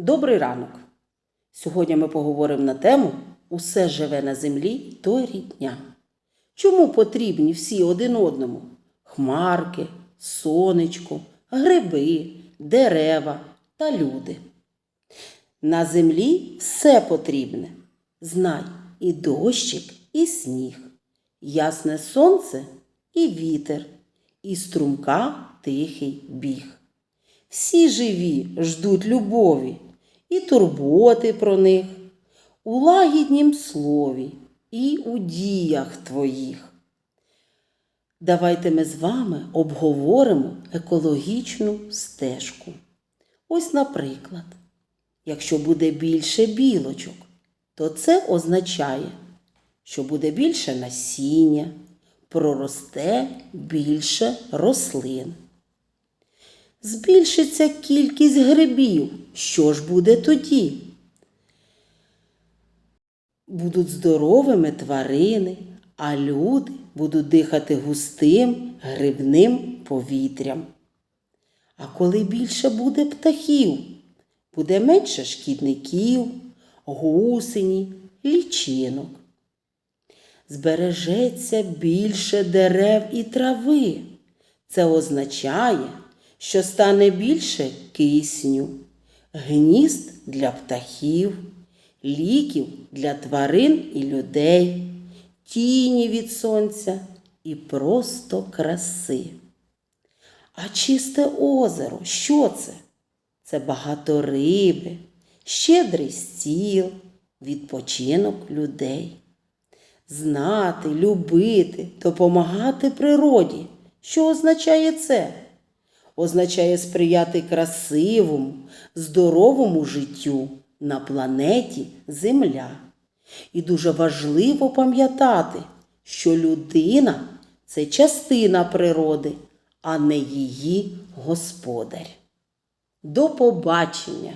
Добрий ранок! Сьогодні ми поговоримо на тему Усе живе на землі, то рідня. Чому потрібні всі один одному? Хмарки, сонечко, гриби, дерева та люди. На землі все потрібне. Знай і дощик, і сніг, ясне сонце і вітер, і струмка тихий біг. Всі живі ждуть любові і турботи про них, у лагіднім слові і у діях твоїх. Давайте ми з вами обговоримо екологічну стежку. Ось, наприклад, якщо буде більше білочок, то це означає, що буде більше насіння, проросте більше рослин. Збільшиться кількість грибів. Що ж буде тоді? Будуть здоровими тварини, а люди будуть дихати густим грибним повітрям. А коли більше буде птахів, буде менше шкідників, гусені, лічинок. Збережеться більше дерев і трави. Це означає, що стане більше кисню, гнізд для птахів, ліків для тварин і людей, тіні від сонця і просто краси. А чисте озеро, що це? Це багато риби, щедрий стіл, відпочинок людей. Знати, любити, допомагати природі. Що означає це? Означає сприяти красивому, здоровому життю на планеті Земля. І дуже важливо пам'ятати, що людина це частина природи, а не її господар. До побачення!